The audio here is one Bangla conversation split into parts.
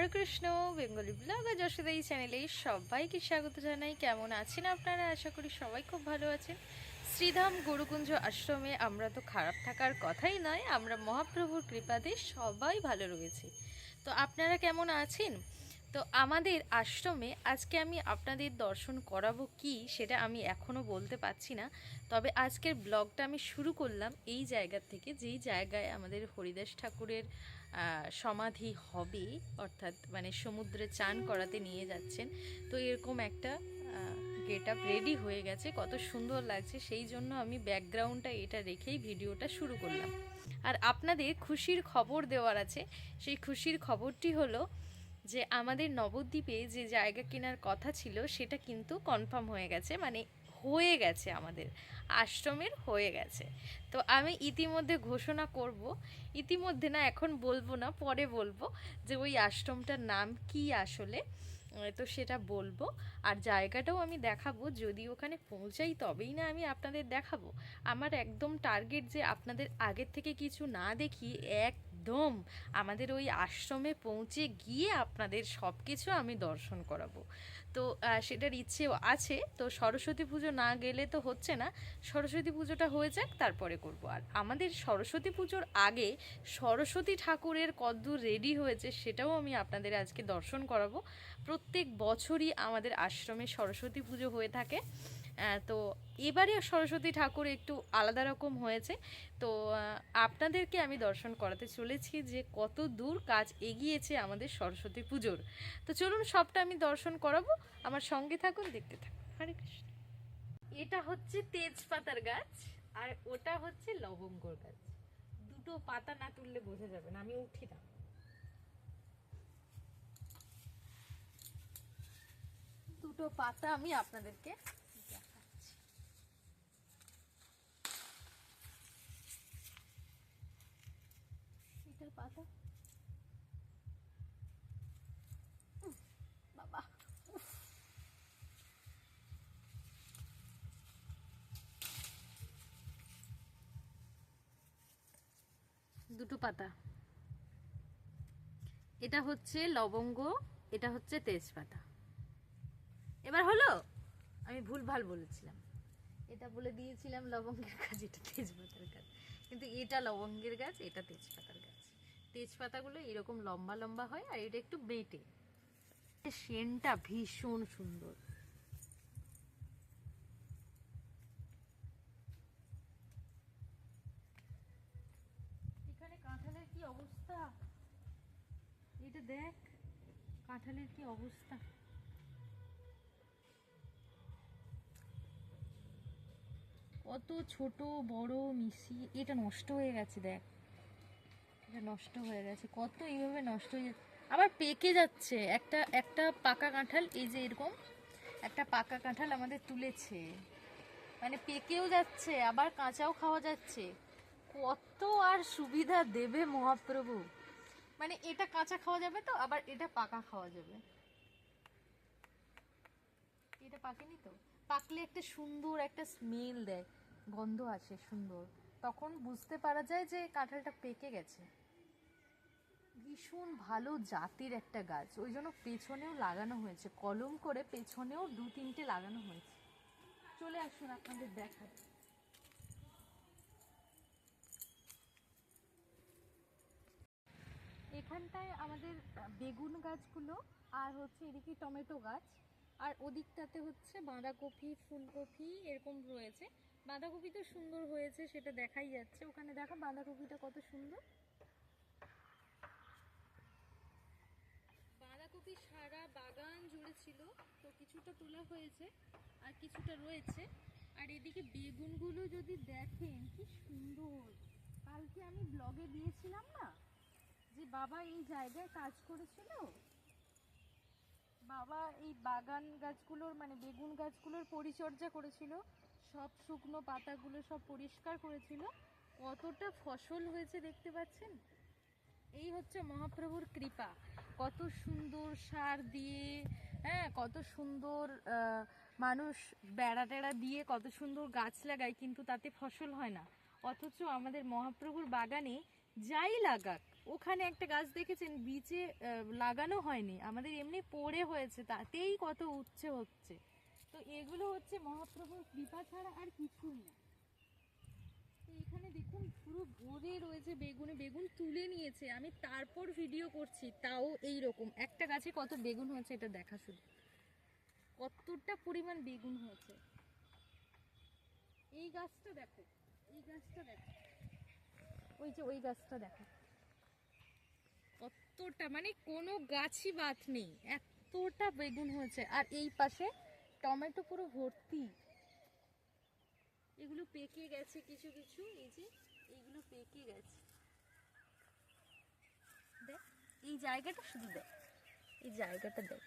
হরে কৃষ্ণ বেঙ্গলি ব্লগ আর যশোদা এই চ্যানেলে সবাইকে স্বাগত জানাই। কেমন আছেন আপনারা? আশা করি সবাই খুব ভালো আছেন। শ্রীধাম গুরুকুঞ্জ আশ্রমে আমরা তো খারাপ থাকার কথাই নয়, আমরা মহাপ্রভুর কৃপাতে সবাই ভালো রয়েছি। তো আপনারা কেমন আছেন? তো আমাদের আশ্রমে আজকে আমি আপনাদের দর্শন করাবো কি সেটা আমি এখনও বলতে পারছি না। তবে আজকের ব্লগটা আমি শুরু করলাম এই জায়গা থেকে, যেই জায়গায় আমাদের হরিদাস ঠাকুরের সমাধি হবে, অর্থাৎ মানে সমুদ্রে চান করাতে নিয়ে যাচ্ছেন। তো এরকম একটা গেট আপ রেডি হয়ে গেছে, কত সুন্দর লাগছে, সেই জন্য আমি ব্যাকগ্রাউন্ডটা এটা রেখেই ভিডিওটা শুরু করলাম। আর আপনাদের খুশির খবর দেওয়ার আছে, সেই খুশির খবরটি হলো যে আমাদের নবদ্বীপে যে জায়গা কেনার কথা ছিল, সেটা কিন্তু কনফার্ম হয়ে গেছে মানে হয়ে গেছে আমাদের, আশ্রমের হয়ে গেছে। তো আমি ইতিমধ্যে ঘোষণা করব, ইতিমধ্যে না এখন বলব না, পরে বলব যে ওই আশ্রমটার নাম কি আসলে তো সেটা বলব। আর জায়গাটাও আমি দেখাবো, যদি ওখানে পৌঁছাই তবেই না আমি আপনাদের দেখাবো। আমার একদম টার্গেট যে আপনাদের আগের থেকে কিছু না দেখি একদম। আমাদের ওই আশ্রমে পৌঁছে গিয়ে আপনাদের সব কিছু আমি দর্শন করাবো। তো সেটার ইচ্ছেও আছে। তো, সরস্বতী পুজো না গেলে তো হচ্ছে না। সরস্বতী পুজোটা হয়ে যাক, তারপরে করব। আর আমাদের সরস্বতী পুজোর আগে সরস্বতী ঠাকুরের কদ্দূর রেডি হয়েছে, সেটাও আমি আপনাদের আজকে দর্শন করাবো। প্রত্যেক বছরই আমাদের আশ্রমে সরস্বতী পুজো হয়ে থাকে। তো এবারে সরস্বতী ঠাকুর একটু আলাদা রকম হয়েছে। তো আপনাদেরকে আমি দর্শন করাতে চলেছি যে কত দূর কাজ এগিয়েছে আমাদের সরস্বতী পুজোর। তো চলুন সবটা আমি দর্শন করাবো। আমার সঙ্গে থাকুন, দেখতে থাকুন। হরে কৃষ্ণ। এটা হচ্ছে তেজপাতার গাছ আর ওটা হচ্ছে লবঙ্গর গাছ। দুটো পাতা না তুললে বোঝা যাবে না, আমি উঠি না। দুটো পাতা আমি আপনাদেরকে পাতা? দুটো পাতা। এটা হচ্ছে লবঙ্গ, এটা হচ্ছে তেজপাতা। এবার হলো? আমি ভুল ভালো বলেছিলাম। এটা বলে দিয়েছিলাম লবঙ্গের গাছ, এটা তেজপাতার গাছ। কিন্তু এটা লবঙ্গের গাছ, এটা তেজপাতার গাছ। তেজপাতাগুলো এরকম লম্বা লম্বা হয় আর এটা একটু বেটে। সেনটা ভীষণ সুন্দর। এখানে কাঁঠালের কি অবস্থা? এটা দেখ, কাঁঠালের কি অবস্থা। কত ছোট, বড়, মিশিয়ে, এটা নষ্ট হয়ে গেছে, দেখ। এটা নষ্ট হয়ে গেছে। কত এইভাবে নষ্ট হয়ে যাচ্ছে। আবার পেকে যাচ্ছে। একটা একটা পাকা কাঁঠাল, এই যে এরকম, একটা পাকা কাঁঠাল আমাদের তুলেছে। মানে পেকেও যাচ্ছে, আবার কাঁচাও খাওয়া যাচ্ছে। কত আর সুবিধা দেবে মহাপ্রভু। মানে এটা কাঁচা খাওয়া যাবে তো, আবার এটা পাকা খাওয়া যাবে। এটা পাকেনি তো? পাকলে একটা সুন্দর একটা স্মেল দেয়। গন্ধ আসে সুন্দর। তখন বুঝতে পারা যায় যে কাঁঠালটা পেকে গেছে। ভীষণ ভালো জাতের একটা গাছ। ওই জন্য পেছনেও লাগানো হয়েছে। কলম করে পেছনেও দু তিনটে লাগানো হয়েছে। চলে আসুন আপনাদের দেখায় এখানটায় আমাদের বেগুন গাছগুলো, আর হচ্ছে এদিকে টমেটো গাছ, আর ওদিকটাতে হচ্ছে বাঁধাকপি, ফুলকপি এরকম রয়েছে। বাঁধাকপি তো সুন্দর হয়েছে, সেটা দেখাই যাচ্ছে। ওখানে দেখো বাঁধাকপিটা কত সুন্দর বাঁধাকপি সারা বাগান জুড়ে ছিল, তো কিছুটা তোলা হয়েছে আর কিছুটা রয়েছে। আর এদিকে বেগুনগুলো যদি দেখেন, কি সুন্দর। কালকে আমি ব্লগে দিয়েছিলাম না, যে বাবা এই জায়গায় কাজ করেছিল? বাবা এই বাগান গাছগুলোর মানে বেগুন গাছগুলোর পরিচর্যা করেছিল। সব শুকনো পাতাগুলো সব পরিষ্কার করেছিল। কতটা ফসল হয়েছে দেখতে পাচ্ছেন? এই হচ্ছে মহাপ্রভুর কৃপা। কত সুন্দর সার দিয়ে হ্যাঁ কত সুন্দর মানুষ বেড়া টেড়া দিয়ে কত সুন্দর গাছ লাগায়, কিন্তু তাতে ফসল হয় না। অথচ আমাদের মহাপ্রভুর বাগানে যাই লাগাক, ওখানে একটা গাছ দেখেছেন বিচে লাগানো হয়নি। আমাদের এমনি পড়ে হয়েছে, তাতেই কত উচ্ছে হচ্ছে। তো এগুলো হচ্ছে মহাপ্রভুর কৃপা ছাড়া আর কিছুই না। এখানে দেখুন পুরো ভরে রয়েছে বেগুনে, বেগুন তুলে নিয়েছে। আমি তারপর ভিডিও করছি, তাও এই রকম একটা গাছে কত বেগুন হয়েছে এটা দেখা শুধু। কতটা পরিমাণ বেগুন হয়েছে। এই গাছটা দেখো, এই গাছটা দেখো। ওই যে ওই গাছটা দেখো। কতটা মানে কোনো গাছই বাদ নেই। এতটা বেগুন হয়েছে। আর এই পাশে টমেটো পুরো ভর্তি। এগুলো পেকে গেছে কিছু কিছু, এই যে এইগুলো পেকে গেছে। দেখ, এই জায়গাটা শুধু দেখ, এই জায়গাটা দেখ।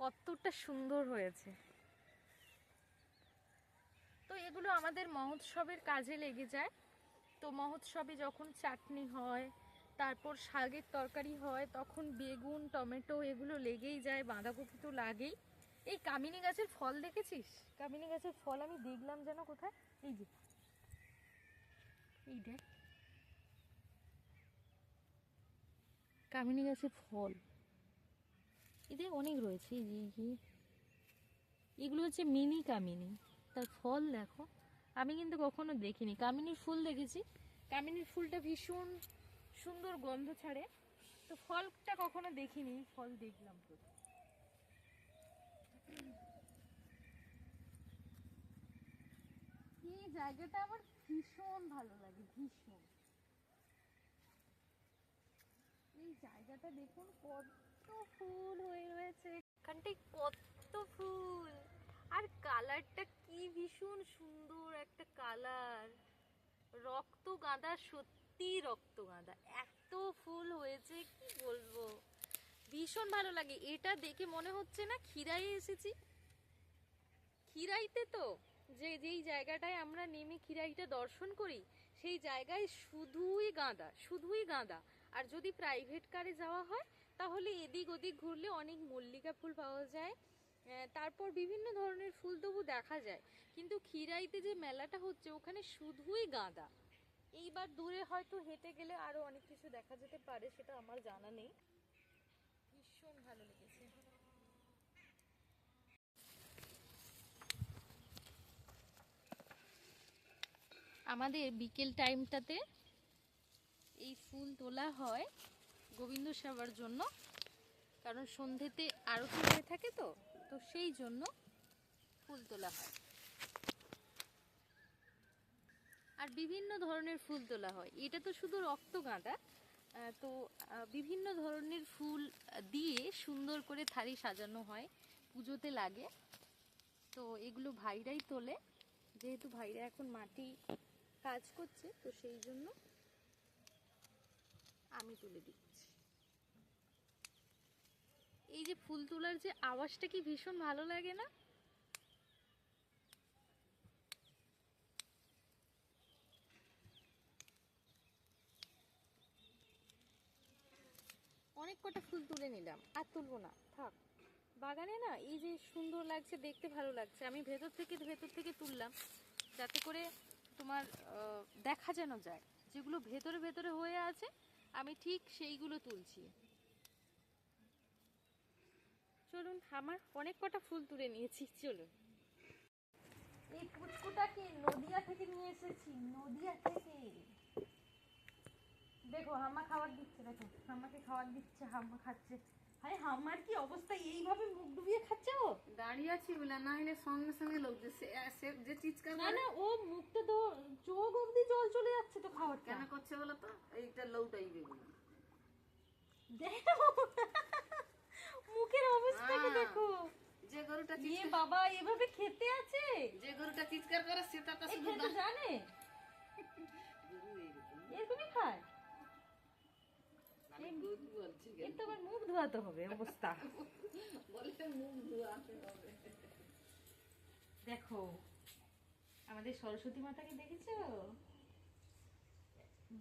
কতটা সুন্দর হয়েছে। তো এগুলো আমাদের মহোৎসবের কাজে লেগে যায়। তো মহোৎসবে যখন চাটনি হয়, তারপর শাকের তরকারি হয়, তখন বেগুন, টমেটো এগুলো লেগেই যায়, বাঁধাকপি তো লাগেই। এই কামিনী গাছের ফল দেখেছিস? কামিনী গাছের ফল আমি দেখলাম যেন কোথায়? এই যে। এই দেখ। কামিনী গাছের ফল। এদের অনেক রয়েছে, এই যে এগুলো হচ্ছে মিনি কামিনী। তার ফল দেখো। আমি কিন্তু কখনো দেখিনি। কামিনীর ফুল দেখেছি। কামিনীর ফুলটা ভীষণ সুন্দর গন্ধ ছাড়ে। তো ফলটা কখনো দেখিনি ফল দেখলাম তো এই জায়গাটা আমার ভীষণ ভালো লাগে, ভীষণ। এই জায়গাটা দেখুন, কত ফুল হয়ে রয়েছে। এখানটায় কত ফুল। আর কালারটা কি ভীষণ সুন্দর একটা কালার। রক্ত গাঁদা সত্যি রক্ত গাঁদা এত ফুল হয়েছে, কি বলব? ভীষণ ভালো লাগে। এটা দেখে মনে হচ্ছে না খিরাই এসেছি। খিরাইতে তো? যে যেই জায়গাটায় আমরা নেমে খিরাইটা দর্শন করি, সেই জায়গায় শুধুই গাঁদা শুধুই গাঁদা। আর যদি প্রাইভেট কারে যাওয়া হয়, তাহলে এদিক ওদিক ঘুরলে অনেক মল্লিকা ফুল পাওয়া যায়। তারপর বিভিন্ন ধরনের ফুল তবু দেখা যায়। কিন্তু খিরাইতে যে মেলাটা হচ্ছে, ওখানে শুধুই গাঁদা। এইবার দূরে হয়তো হেঁটে গেলে আরও অনেক কিছু দেখা যেতে পারে, সেটা আমার জানা নেই। ভীষণ ভালো লেগেছে আমাদের বিকেল টাইমটাতে এই ফুল তোলা হয় গোবিন্দ সেবার জন্য। কারণ সন্ধেতে আরতি হয়ে থাকে তো তো সেই জন্য ফুল তোলা হয়। আর বিভিন্ন ধরনের ফুল তোলা হয়। এটা তো শুধু রক্ত গাঁদা তো বিভিন্ন ধরনের ফুল দিয়ে সুন্দর করে থালি সাজানো হয়, পুজোতে লাগে। তো এগুলো ভাইরাই তোলে। যেহেতু ভাইরা এখন মাটি কাজ করছে, তো সেই জন্য আমি তুলে দিচ্ছি। এই যে ফুল তোলার যে আওয়াজটা কি ভীষণ ভালো লাগে না? অনেক কটা ফুল তুলে নিলাম, আর তুলবো না। থাক, বাগানে না এই যে সুন্দর লাগছে, দেখতে ভালো লাগছে। আমি ভেতর থেকে ভেতর থেকে তুললাম, যাতে করে তোমার দেখা যেন যায়। যেগুলো ভেতরে ভেতরে হয়ে আছে, আমি ঠিক সেইগুলো তুলছি। চলুন, আমার অনেক কটা ফুল তুলে নিয়েছি, চলুন। এই পুচকুটাকে নদিয়া থেকে নিয়ে এসেছি? নদিয়া থেকে। দেখো, হাম্মা খাবার দিচ্ছে, দেখো, হাম্মাকে খাবার দিচ্ছে, হাম্মা খাচ্ছে। আরে হাম্মার কি অবস্থা? এইভাবে মুখ ডুবিয়ে খাচ্ছে? ও দাঁড়িয়ে আছি বলে না হলে সঙ্গে সঙ্গে লোক যে যে চিৎকার না না ও মুখটা তো চোখ অবধি জল চলে যাচ্ছে তো খাবারটা কেন করছে বলো তো? এইটা লৌটাই বেগুন দেখো। মুখের অবস্থাটা হ্যাঁ। দেখো। যে গরুটা ইয়ে চিৎকার বাবা এভাবে খেতে আছে? যে গরুটা চিৎকার করে সেটা তো শুধু জানে। এরকমই খায়? এর তো আবার মুখ ধোয়াতে হবে অবস্থা। বলে মুখ ধোয়াতে হবে। দেখো আমাদের সরস্বতী মাতাকে দেখেছ?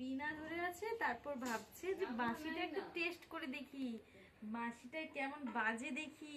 বিনা ধরে আছে তারপর ভাবছে যে বাঁশিটা একটু টেস্ট করে দেখি। বাঁশিটা কেমন বাজে দেখি।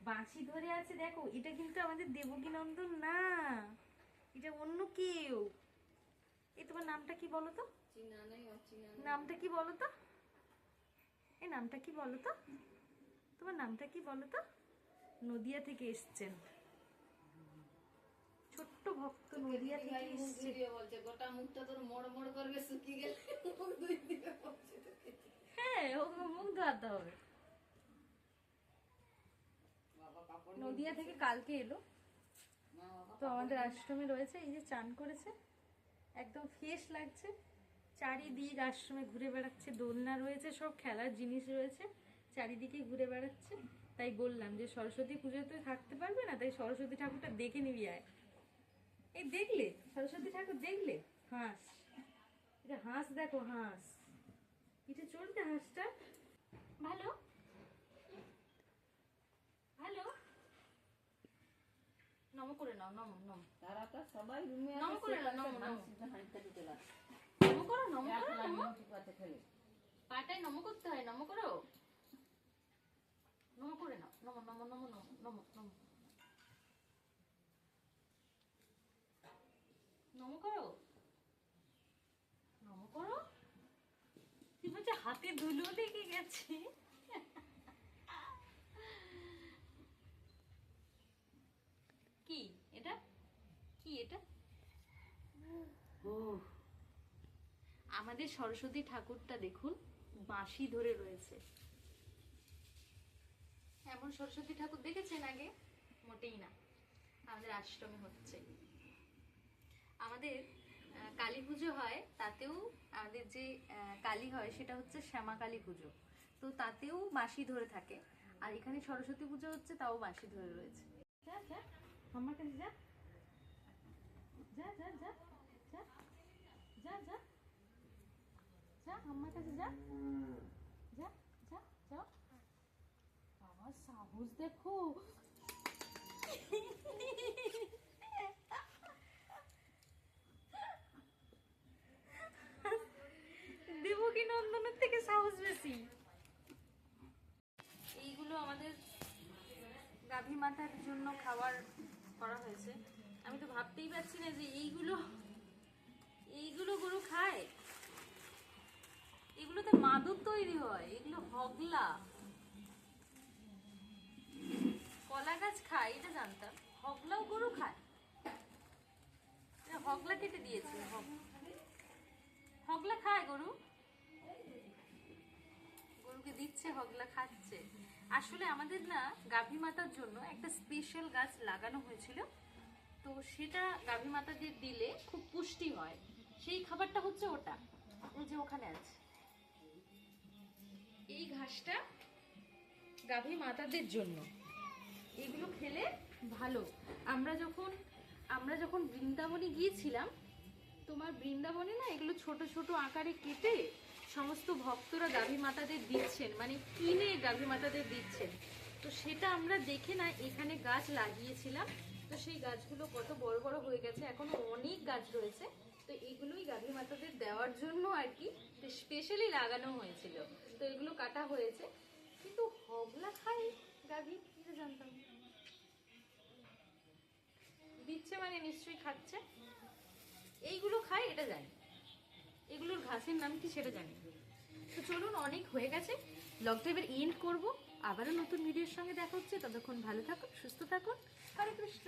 বাঁশি ধরে আছে দেখো এটা কিন্তু আমাদের দেবকী নন্দন না। এটা অন্য কেউ। এই তোমার নামটা কি বলো তো? নামটা কি বলো তো? এই নামটা কি বলো তো? তোমার নামটা কি বলো তো? নদিয়া থেকে এসছেন। ছোট্ট ভক্ত নদিয়া থেকে এসছে। বলছে গোটা মুখটা তোর মোড় মোড় করবে শুকিয়ে গেলে মুখ দুই দিকে বলছে হ্যাঁ ওকে মুখ ধোয়াতে হবে। নদিয়া থেকে কালকে এলো। তো আমাদের আশ্রমে রয়েছে এই যে চান করেছে। একদম ফ্রেশ লাগছে। চারিদিক আশ্রমে ঘুরে বেড়াচ্ছে দোলনা রয়েছে সব খেলার জিনিস রয়েছে চারিদিকে ঘুরে বেড়াচ্ছে। তাই বললাম যে সরস্বতী পুজোয় তো থাকতে পারবে না তাই সরস্বতী ঠাকুরটা দেখে নিবি আয়। এই দেখলে? সরস্বতী ঠাকুর দেখলে? হাঁস। এটা হাঁস দেখো হাঁস। এটা চলবে হাঁসটা? ভালো। ভালো। নম করে নাও নম নম। তারা তো সবাই রুমে নম করে নাও, নম, নম। করো নম করো। পাটায় নম করতে হয় নম করো। নম করে নাও নম নম নম নম নম নম। নম করো। নম করো। তুই বলছে হাতে ধুলো লেগে গেছে। কি এটা? কি এটা? আমাদের সরস্বতী ঠাকুরটা দেখুন, বাঁশি ধরে রয়েছে। এমন সরস্বতী ঠাকুর দেখেছেন আগে? মোটেই না। আমাদের আশ্রমে হচ্ছে। আমাদের কালী পুজো হয়, তাতেও আমাদের যে কালী হয় সেটা হচ্ছে শ্যামা কালী পুজো। তো তাতেও বাঁশি ধরে থাকে। আর এখানে সরস্বতী পুজো হচ্ছে, তাও বাঁশি ধরে রয়েছে। যা। যা যা যা যা যা যা যা। যা কাছে যা। যা যা যাও বাবার সাহস দেখো। দেবকী নন্দনের থেকে সাহস বেশি? এইগুলো আমাদের গাভী মাতার জন্য খাবার করা হয়েছে। আমি তো ভাবতেই পারছি না যে এইগুলো এইগুলো গরু খায়। এগুলোতে মাদুর তৈরি হয়, এগুলো হগলা। কলা গাছ খায়, এটা জানতাম। হগলাও গরু খায়। হগলা কেটে দিয়েছে, হগ- হগলা খায় গরু। গরুকে দিচ্ছে, হগলা খাচ্ছে। আসলে আমাদের না গাভী মাতার জন্য একটা স্পেশাল গাছ লাগানো হয়েছিল। তো সেটা গাভী মাতাদের দিলে খুব পুষ্টি হয়। সেই খাবারটা হচ্ছে ওটা। ওই যে ওখানে আছে। এই ঘাসটা গাভী মাতাদের জন্য। এগুলো খেলে ভালো। আমরা যখন আমরা যখন বৃন্দাবনে গিয়েছিলাম, তোমার বৃন্দাবনে না এগুলো ছোট ছোট আকারে কেটে সমস্ত ভক্তরা গাভী মাতাদের দিচ্ছেন মানে কিনে গাভী মাতাদের দিচ্ছেন। তো সেটা আমরা দেখে না, এখানে গাছ লাগিয়েছিলাম। তো সেই গাছগুলো কত বড় বড় হয়ে গেছে, এখনও অনেক গাছ রয়েছে। তো এগুলোই গাভী মাতাদের দেওয়ার জন্য আর কি স্পেশালি লাগানো হয়েছিল। তো এগুলো কাটা হয়েছে। কিন্তু হগলা খাই গাভী? যে জানতাম। দিচ্ছে মানে নিশ্চয়ই খাচ্ছে। এইগুলো খায়, এটা জানি। এগুলোর ঘাসের নাম কি সেটা জানি। তো চলুন, অনেক হয়ে গেছে। ব্লগটা এবার এন্ড করব। আবারও নতুন ভিডিওর সঙ্গে দেখা হচ্ছে। ততক্ষণ ভালো থাকুন, সুস্থ থাকুন। হরে কৃষ্ণ।